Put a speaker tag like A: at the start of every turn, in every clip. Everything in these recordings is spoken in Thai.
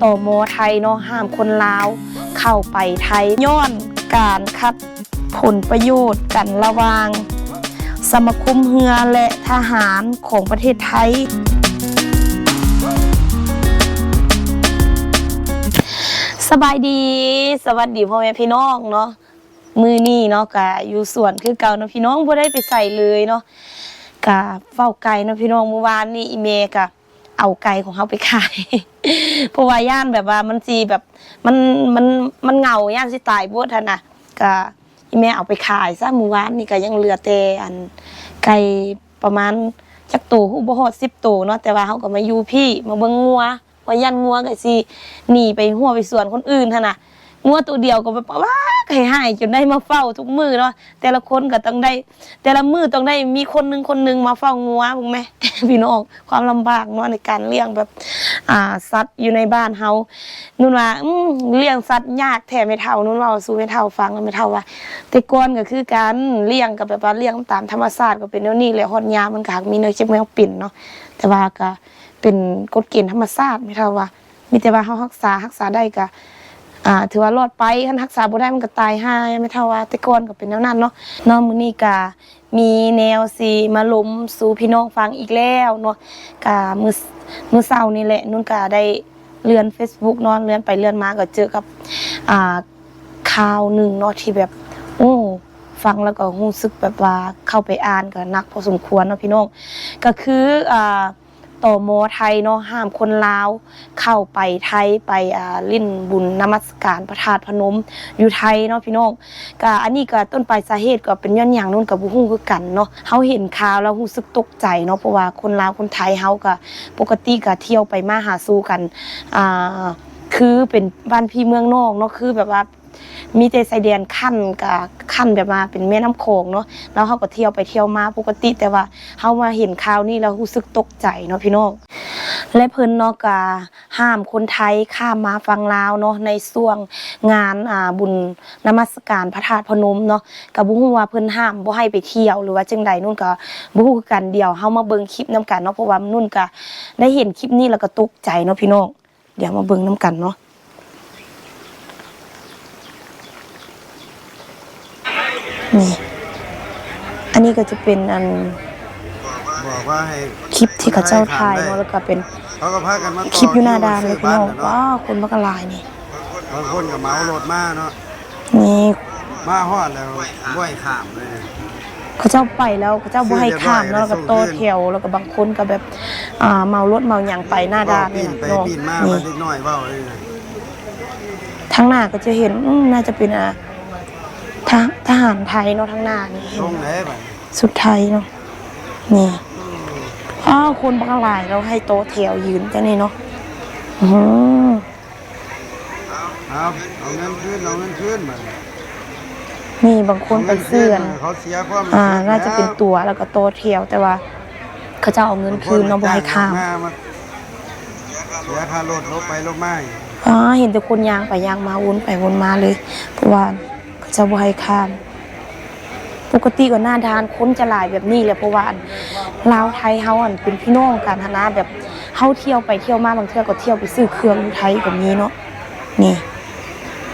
A: ต่อมอไทยเนาะห้ามคนลาว เข้าไปไทยย้อนการคัดผลประโยชน์กันระวาง สมาคมเรือและทหารของประเทศไทย สบายดี สวัสดีพ่อแม่พี่น้องเนาะมือนี่เนาะกะอยู่สวนคือเก่าเนาะพี่น้องบ่ได้ไปใส่เลยเนาะกะเฝ้าไก่เนาะพี่น้องเมื่อวานนี่อีเมกะ เอาไก่ของเขาไปขาย เพราะว่าย่านแบบว่ามันสีแบบมันมันมันเหงาย่านสิตายบดท่นน่ะก็อีเมเอาไปขายซะมื้อวานนี่ก็ยังเหลือแต่อันไก่ประมาณจักตัวฮู้บ่ฮอด10ตัวเนาะแต่ว่าเขาก็มาอยู่พี่มาเบิ่งงัวว่าย่านงัวก็สิหนีไปหัวไปสวนคนอื่นท่นน่ะ งัวตัวเดียวก็แบบว่าให้หายจนได้มาเฝ้าทุกมือเนาะแต่ละคนก็ต้องได้ แต่ละมือต้องได้มีคนหนึ่งคนหนึ่งมาเฝ้างัวถูกไหมพี่น้องความลำบากเนาะในการเลี้ยงแบบ อ่าสัตว์อยู่ในบ้านเฮานุ่นว่าเลี้ยงสัตว์ยากแท้ไม่เท่านุ่นว่าสู่ไม่เท่าฟังไม่เท่าว่าแต่ก่อนก็คือการเลี้ยงกับแบบว่าเลี้ยงตามธรรมชาติก็เป็นแนวนี้แหละฮอดยามมันก็หักมีเนื้อเจ็บแมวปิ่นเนาะแต่ว่าก็เป็นกฎเกณฑ์ธรรมชาติไม่เท่าว่ามีแต่ว่าเฮารักษารักษาได้ก็ อ่าถือว่ารอดไปคันรักษาบ่ได้มันก็ตายห่าไม่เท่าว่าแต่ก่อนก็เป็นแนวนั้นเนาะนาะมื้อนี้ก็มีแนวสิมาล้มสู่พี่น้องฟังอีกแล้วเนาะก็มื้อมื้อเช้านี่แหละนุ่นก็ได้เลื่อน Facebook เนาะเลื่อนไปเลื่อนมาก็เจอกับอ่าข่าวหนึงเนาะที่แบบโอ้ฟังแล้วก็รู้สึกแบบว่าเข้าไปอ่านก็นักพอสมควรเนาะพี่น้องก็คืออ่า ต่อมอไทยเนาะห้ามคนลาว เข้าไปไทยไปอ่าลิ้นบุญนมัสการพระธาตุพนม อยู่ไทยเนาะพี่น้องก็อันนี้ก็ต้นปลายสาเหตุก็เป็นย้อนอย่างนู้นกับบุฮู้คือกันเนาะเฮาเห็นข่าวแล้วรู้สึกตกใจเนาะเพราะว่าคนลาวคนไทยเฮาก็ปกติก็เที่ยวไปมาหาสู่กันอ่าคือเป็นบ้านพี่เมืองนอกเนาะคือแบบว่า มีแต่ชายแดนขั้นกับขั้นแบบมาเป็นแม่น้ำโขงเนาะแล้วเขาก็เที่ยวไปเที่ยวมาปกติ แต่ว่าเขามาเห็นข่าวนี้แล้วรู้สึกตกใจเนาะพี่น้องและเพิ่นเนาะก็ห้ามคนไทยข้ามมาฟังลาวเนาะในช่วงงานอ่าบุญนมัสการพระธาตุพนมเนาะก็บ่ฮู้ว่าเพิ่นห้ามบ่ให้ไปเที่ยวหรือว่าจังใดนู่นก็บ่ฮู้กันเดียวเฮามาเบิ่งคลิปนํกันเนาะเพราะว่านุ่นก็ได้เห็นคลิปนี้แล้วก็ตกใจเนาะพี่น้องเดี๋ยวมาเบิ่งนํกันเนาะ นี่อันนี้ก็จะเป็นอัน
B: บอกว่าให้
A: คลิปที่เขาเจ้าถ่ายเนาะแล้วก็เป็น
B: เขาก็พากันมาต่อ
A: คลิปอยู่หน้าดานเลยพี่น้อง
B: ซื้บ้
A: ว้าวคนมากลายนี่
B: บางคนก็เหมารถมาเนาะ
A: นี่
B: มาฮอดแล้วบ่ให้ข้ามเลย
A: เขาเจ้าไปแล้วเขาเจ้าบ่ให้ข้ามเนาะแล้วก็โตแถวแล้วก็บางคนก็แบบอ่าเมารถเมาหยังไปหน้าดาน
B: ปี
A: นี่
B: น
A: นะ
B: ไป
A: เนาะ
B: ปีนมา
A: นี่
B: มันเล็กน้อยเว้าเลยนะ
A: ทางหน้าก็จะเห็นอืมน่าจะเป็นอ่า ทหทหารไทยเนาะทางหน้านี่เห็
B: ตร
A: น
B: งไหนบัด
A: สุดไทยเนาะนี่อ้าวคนบางหลายเราให้โตแถวยืนกันนี่เนาะอือ
B: เอาเอาเงินคืนเอาเงินคืนบัด
A: นี่บางคนไปเสื่อน
B: เขาเสียความ
A: อ่าน่าจะเป็นตัวแล้วก็โตเทียวแต่ว่า เขาจะเอาเงินคืนเน้องบให้ข้าม
B: เสียค่ารถลบไปลบมาอีก
A: อ๋อเห็นแต่คนยางไปยางมาวนไปวนมาเลยเพราะว่าเขา จะบ่ให้ข้าม ปกติก็หน้าทานคนจะหลายแบบนี้แหละเพราะว่าลาวไทยเฮาอันเป็นพี่น้องกันหนะแบบเฮาเที่ยวไปเที่ยวมาบางเทื่อก็เที่ยวไปซื้อเครื่องไทยก็มีเนาะนี่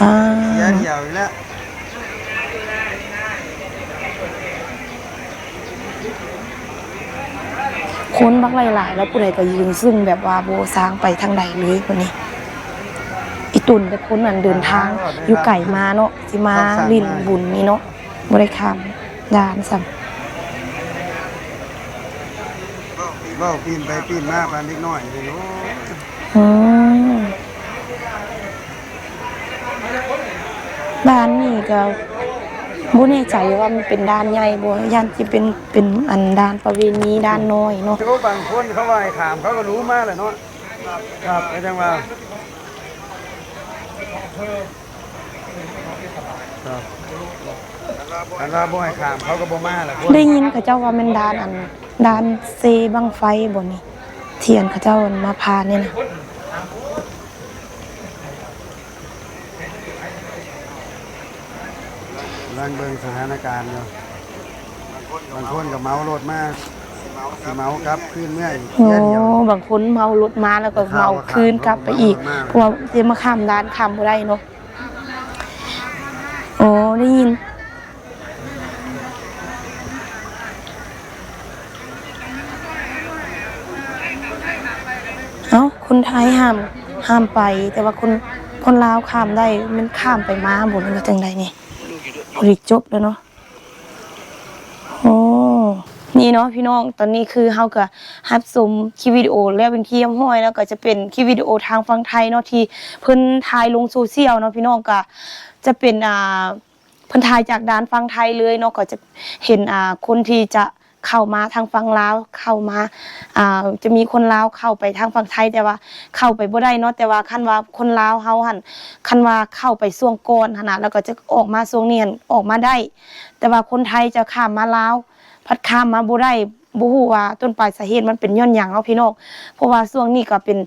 A: อ่า
B: เสียเที่ยวอีกแล้ว
A: คนบักหลายๆแล้วผู้ใดก็ยืนซึ่งแบบว่าโบสร้างไปทางใดเลยคนนี้ ตุนแต่คนนั้นเดินทาง อยู่ไก่มาเนาะที่มาลินบุญนี่เนาะบริคามดานสัม
B: เว้าปีนไปปีนมาปานเล็กน้อยเลยโอ้ย
A: อืมด้านนี่ก็บ่แน่ใจว่ามันเป็นด้านใหญ่บ่ย่านที่เป็นเป็นอันด้านประเวณีด้านน้อยเนาะ
B: เขาบางคนเขาว่าให้ขามเขาก็รู้มาแหละเนาะครับก็จังว่า ครับอันว่าบ่ให้ขามเขาก็บ่มาแหละคน
A: ได้ยินเขาเจ้าว่ามันด้านอันด้านเซบังไฟบ่นี่เทียนเขาเจ้าอันมาพาเนี่ยนะ
B: ร่างเบิ่งสถานการณ์อยู่บางคนก็เมารถมา สีเมาครับขึ้นเมื่อย
A: โอ้
B: แค่เดียว
A: บางคนเมารถมาแล้วก็เมา
B: ครับ
A: คืนกลับไปอีก
B: มาก
A: เพราะว่าเดี๋ยวมาข้ามด้านข้ามบ่ได้เนาะโอ้ได้ยินเอ้าคนไทยห้ามห้ามไป แต่ว่าคนคนลาวข้ามได้มันข้ามไปมาบ่มันก็จังไดนี่บริจบแล้วเนาะโอ้นี่ เนาะพี่น้องตอนนี้คือเฮาก็ฮับชมคลิปวิดีโอแล้วเป็นที่ยมห้อยแล้วก็จะเป็นคลิปวิดีโอทางฝั่งไทยเนาะที่เพิ่นถ่ายลงโซเชียลเนาะพี่น้องก็จะเป็นอ่าเพิ่นถ่ายจากด้านฟังไทยเลยเนาะก็จะเห็นอ่าคนที่จะเข้ามาทางฝั่งลาวเข้ามาอ่าจะมีคนลาวเข้าไปทางฝั่งไทยแต่ว่าเข้าไปบ่ได้เนาะแต่ว่าคันว่าคนลาวเฮาหั่นคันว่าเข้าไปช่วงก่อนหั่นน่ะแล้วก็จะออกมาช่วงนี้หั่นออกมาได้ แต่ว่าคนไทยจะข้ามมาลาว พัดข้ามมาบ่ได้บ่ฮู้ว่าต้นปลายสาเหตุมันเป็นย้อนหยังเนาะพี่น้องเพราะว่าช่วงนี้ก็เป็น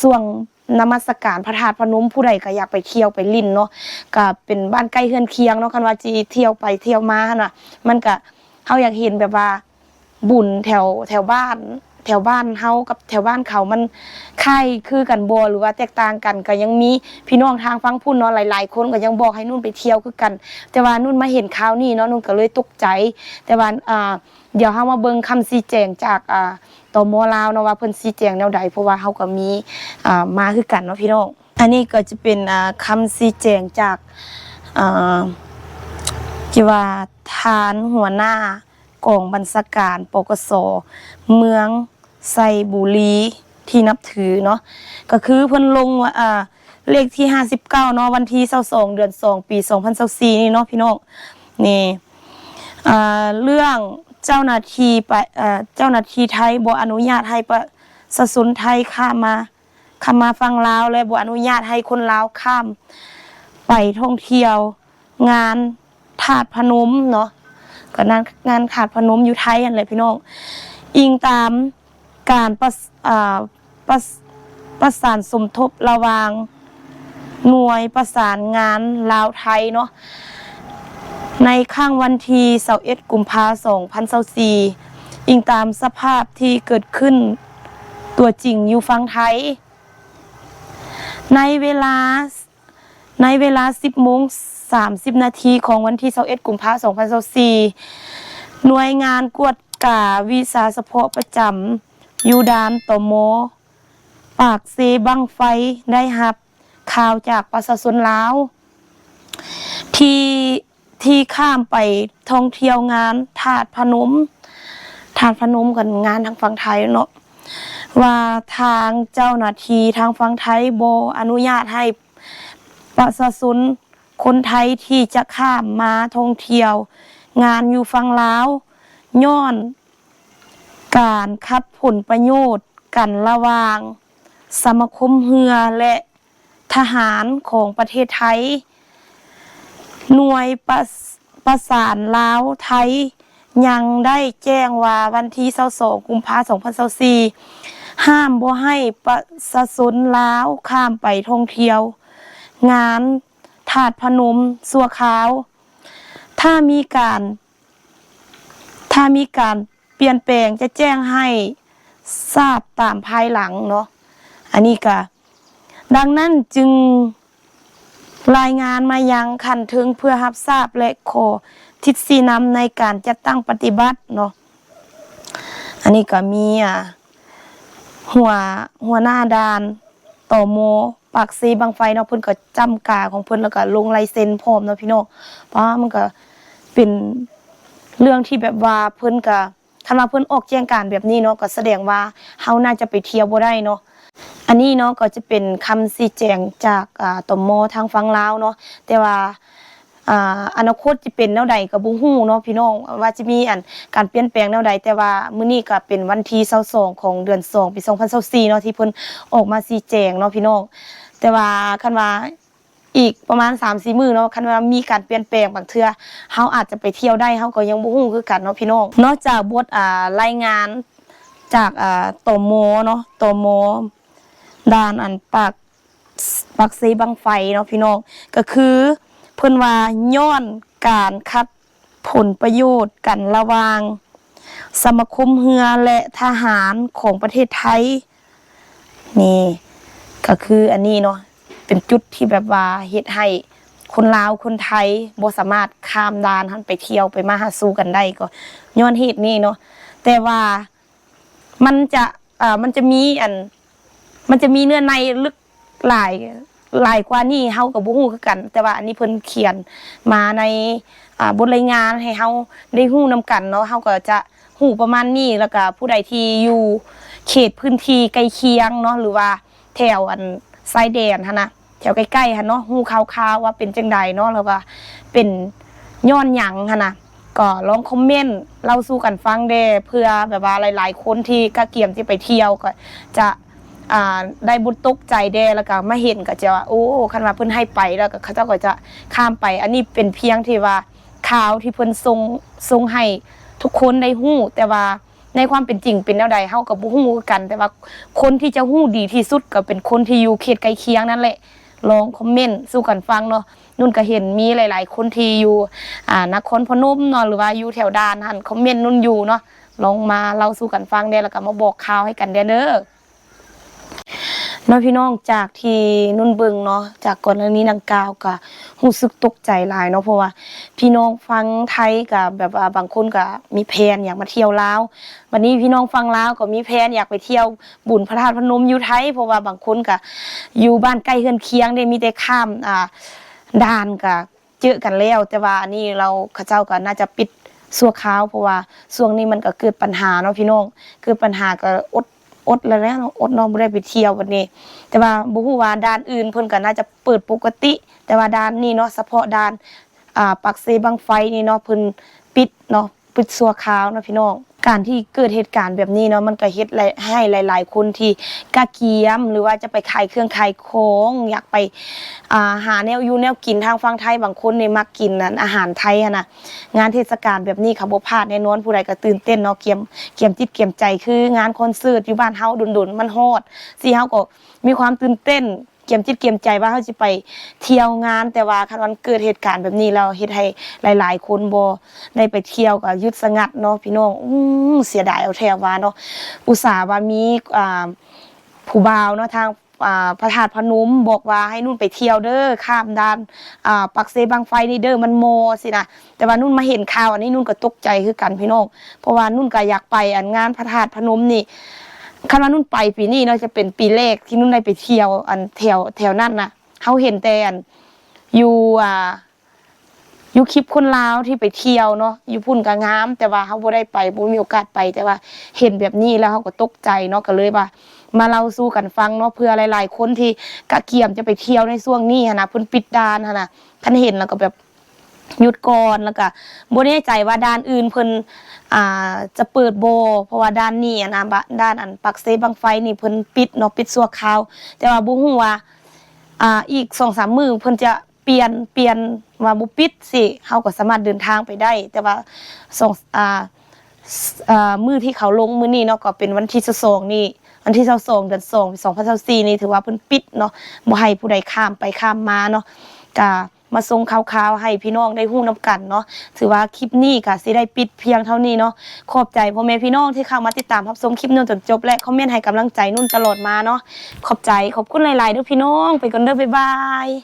A: ช่วงนมัสการพระธาตุพนมผู้ใดก็อยากไปเที่ยวไปลิ้นเนาะก็เป็นบ้านใกล้เฮือนเคียงเนาะคันว่าจีเที่ยวไปเที่ยวมาหั่นน่ะมันก็เฮาอยากเห็นแบบว่าบุญแถวแถวบ้าน แถวบ้านเฮากับแถวบ้านเขามันคล้ายคือกันบ่หรือว่าแตกต่างกันก็ยังมีพี่น้องทางฟังพุ่นเนาะหลาย ๆ คนก็ยังบอกให้นุ่นไปเที่ยวคือกัน แต่ว่านุ่นมาเห็นข่าวนี้เนาะนุ่นก็เลยตกใจ แต่ว่าอ่าเดี๋ยวเฮามาเบิ่งคำชี้แจงจากอ่าตมลาวเนาะว่าเพิ่นชี้แจงแนวใดเพราะว่าเฮาก็มีอ่ามาคือกันเนาะพี่น้องอันนี้ก็จะเป็นอ่าคำชี้แจงจากอ่าที่ว่าทานหัวหน้า กองบัญชาการปกสเมืองไซบุรีที่นับถือเนาะก็คือเพิ่นลงว่าอ่าเลขที่ 59เนาะวันที่22เดือน 2 ปี 2024นี่เนาะพี่น้องนี่อ่าเรื่องเจ้าหน้าที่ไปเอ่อเจ้าหน้าที่ไทยบ่อนุญาตให้ประชาชนไทยข้ามมาข้ามมาฟังลาวและบ่อนุญาตให้คนลาวข้ามไปท่องเที่ยวงานถาดพนมเนาะ ก็งานงานถาดพนมอยู่ไทยอันเลยพี่น้องอิงตามการประสาประประสานสมทบระวางหน่วยประสานงานลาวไทยเนาะในข้างวันที่21กุมภาพันธ์2024อิงตามสภาพที่เกิดขึ้นตัวจริงอยู่ฟังไทย ในเวลาในเวลา 10โมง 30 นาทีของวันที่21กุมภาพันธ์2024หน่วยงานกวดกาวิสาเฉพาะประจำยูดานตอมปากเซบังไฟได้หับ ข่าวจากประชาชนลาวที่ที่ข้ามไปท่องเที่ยวงานถาดพนมถาดพนมกันงานทางฝั่งไทยเนาะว่าทางเจ้าหน้าที่ทางฝั่งไทยโบอนุญาตให้ประชาชน คนไทยที่จะข้ามมาท่องเที่ยว งานอยู่ฝั่งลาวย้อน การคัดผลประโยชน์กันระหว่าง สมาคมเรือและทหารของประเทศไทย หน่วยประสประสานลาวไทย ยังได้แจ้งว่าวันที่22กุมภาพันธ์2024ห้ามบ่ให้ประชาชนลาวข้ามไปท่องเที่ยว งาน ถาดพนมสัวขาว ถ้ามีการ ถ้ามีการเปลี่ยนแปลงจะแจ้งให้ทราบตามภายหลังเนาะอันนี้ก็ดังนั้นจึงรายงานมายังขันถึงเพื่อรับทราบและขอทิศสีนำในการจัดตั้งปฏิบัติเนาะอันนี้ก็มีอะหัวหัวหน้าดาน ต่อโมปากซีบางไฟเนาะเพิ่นก็จำกาของเพิ่นแล้วก็ลงลายเซ็นพร้อมเนาะพี่น้องเพราะมันก็เป็นเรื่องที่แบบว่าเพิ่นก็คันว่าเพิ่นออกแจ้งการแบบนี้เนาะก็แสดงว่าเฮาน่าจะไปเที่ยวบ่ได้เนาะอันนี้เนาะก็จะเป็นคำชี้แจงจากอ่าตมทางฝั่งลาวเนาะแต่ว่า อ่าอนาคตจะเป็นแนวใดก็บ่ฮู้เนาะพี่น้องว่าจะมีอันการเปลี่ยนแปลงแนวใดแต่ว่ามื้อนี้ก็เป็นวันที่22ของเดือน2ปี2024เนาะที่เพิ่นออกมาชี้แจงเนาะพี่น้องแต่ว่าคันว่าอีกประมาณ3-4มื้อเนาะคันว่ามีการเปลี่ยนแปลงบางเทื่อเฮาอาจจะไปเที่ยวได้เฮาก็ยังบ่ฮู้คือกันเนาะพี่น้องนอกจากบทอ่ารายงานจากอ่าตมเนาะตมด้านอันปากปากซีบังไฟเนาะพี่น้องก็คือ เพิ่นว่าย้อนการคัดผลประโยชน์กันระวาง สมาคมเรือและทหารของประเทศไทย นี่ ก็คืออันนี้เนาะเป็นจุดที่แบบว่าเฮ็ดให้คนลาวคนไทยบ่สามารถข้ามด่านหันไปเที่ยวไปมาหาสู่กันได้ก็ย้อนเหตุนี้เนาะแต่ว่ามันจะอ่ามันจะมีอัน มันจะมีเนื้อในลึกหลาย หลายกว่านี่เฮากับบ่ฮู้คือกัน แต่ว่าอันนี้เพิ่นเขียนมาในอ่าบทรายงานให้เฮาได้ฮู้นํกันเนาะเฮาก็จะฮู้ประมาณนี้แล้วก็ผู้ใดที่อยู่เขตพื้นที่ใกล้เคียงเนาะหรือว่าแถวอันชายแดนหั่นนะแถวใกล้ๆหั่นเนาะฮู้ข่าวๆว่าเป็นจังใดเนาะแล้วว่าเป็นย้อนหยังหั่นนะก็ลองคอมเมนต์เล่าสู่กันฟังเด้เพื่อแบบว่าหลาย ๆ คนที่กะเกียมที่ไปเที่ยวก็จะ อ่าได้บุญตกใจแด้แล้วก็มาเห็นก็จะว่าโอ้คันว่าเพิ่นให้ไปแล้วก็เขาเจ้าก็จะข้ามไป อันนี้เป็นเพียงที่ว่าข่าวที่เพิ่นทรงทรงให้ทุกคนได้ฮู้แต่ว่าในความเป็นจริงเป็นแนวใดเฮาก็บ่ฮู้กัน แต่ว่าคนที่จะฮู้ดีที่สุดก็เป็นคนที่อยู่เขตใกล้เคียงนั่นแหละลองคอมเมนต์สู่กันฟังเนาะนุ่นก็เห็นมีหลาย ๆ คนที่อยู่อ่านครพนมเนาะหรือว่าอยู่แถวดานหันคอมเมนต์นุ่นอยู่เนาะลองมาเล่าสู่กันฟังได้แล้วก็มาบอกข่าวให้กันเด้เด้อ น้องพี่น้องจากที่นุ่นเบิงเนาะจากก่อนหน้านี้ดังกาวก็รู้สึกตกใจหลายเนาะเพราะว่า พี่น้องฟังไทยกับแบบว่าบางคนก็มีแพลนอยากมาเที่ยวลาววันนี้พี่น้องฟังลาวก็มีแพลนอยากไปเที่ยวบุญพระธาตุพนมอยู่ไทย เพราะว่าบางคนก็อยู่บ้านใกล้เฮือนเคียงได้มีแต่ข้ามอ่าด่านก็เจอกันแล้ว แต่ว่าอันนี้เราเขาเจ้าก็น่าจะปิดสั่วคราวเพราะว่าช่วงนี้มันก็เกิดปัญหาเนาะพี่น้องเกิดปัญหาก็อด อดแล้วนะอดน้องบ่ได้ไปเที่ยววันนี้ แต่ว่าบ่ฮู้ว่าด้านอื่นเพิ่นก็น่าจะเปิดปกติ แต่ว่าด้านนี้เนาะเฉพาะด้านอ่าปักเซบังไฟนี่เนาะเพิ่นปิดเนาะปิดสัวขาวเนาะพี่น้อง การที่เกิดเหตุการณ์แบบนี้เนาะมันก็เฮ็ดให้หลาย ๆ คนที่กะเกียม หรือว่าจะไปขายเครื่องขายของอยากไปอ่าหาแนวอยู่แนวกินทางฝั่งไทยบางคนในมักกินนั้นอาหารไทยอะนะงานเทศกาลแบบนี้ค่ะบ่พลาดแน่นอนผู้ใดก็ตื่นเต้นเนาะเกียมเกียมจิตเกียมใจคืองานคอนเสิร์ตอยู่บ้านเฮาดุนๆมันฮอดสิเฮาก็มีความตื่นเต้น เกียมจิตเกียมใจว่าเฮาสิไปเที่ยวงาน แต่ว่าคันวันเกิดเหตุการณ์แบบนี้แล้วเฮ็ดให้หลาย ๆ คนบ่ได้ไปเที่ยวก็ยุดสงัดเนาะพี่น้องอื้อเสียดายเอาแท้ว่าเนาะอุตส่าห์ว่ามีอ่าผู้บ่าวเนาะทางอ่าพระธาตุพนมบอกว่าให้นุ่นไปเที่ยวเด้อข้ามด่านอ่าปักเซบางไฟนี่เด้อมันโมสินะแต่ว่านุ่นมาเห็นข่าวอันนี้นุ่นก็ตกใจคือกันพี่น้องเพราะว่านุ่นก็อยากไปอันงานพระธาตุพนมนี่ คันว่านุ่นไปปีนี้เนาะจะเป็นปีแรกที่นุ่นได้ไปเที่ยว อันแถวแถวนั้นนะเฮาเห็นแต่อันอยู่อ่าอยู่คลิปคนลาวที่ไปเที่ยวเนาะอยู่พุ่นก็งาม แต่ว่าเฮาบ่ได้ไปบ่มีโอกาสไป แต่ว่าเห็นแบบนี้แล้วเฮาก็ตกใจเนาะก็เลยว่า มาเล่าสู่กันฟังเนาะเพื่อหลาย ๆ คนที่กะเกียมจะไปเที่ยวในช่วงนี้หั้นนะเพิ่นปิดดานหั้นนะท่านเห็นแล้วก็แบบ หยุดก่อนแล้วก็บ่แน่ใจว่าด้านอื่นเพิ่นอ่าจะเปิดโบ เพราะว่าด้านนี้อะนะบะด้านอันปักเซบังไฟนี่เพิ่นปิดเนาะปิดชั่วคราว แต่ว่าบ่ฮู้ว่าอ่าอีก2-3มื้อเพิ่นจะเปลี่ยนเปลี่ยนว่าบ่ปิดสิเฮาก็สามารถเดินทางไปได้ แต่ว่าสองอ่าอ่ามื้อที่เขาลงมื้อนี้เนาะก็เป็นวันที่22นี่วันที่22เดือน2 2024นี่ถือว่าเพิ่นปิดเนาะบ่ให้ผู้ใดข้ามไปข้ามมาเนาะก็ มาส่งข่าวๆให้พี่น้องได้หู้น้ากันเนาะถือว่าคลิปนี้ก็สิได้ปิดเพียงเท่านี้เนาะขอบใจพ่อแม่พี่น้องที่เข้ามาติดตามรับชมคลิปนุ่นจนจบและคอมเมนต์ให้กำลังใจนุ่นตลอดมาเนาะขอบใจขอบคุณหลายๆด้วยพี่น้องไปก่อนเด้อบ๊ายบาย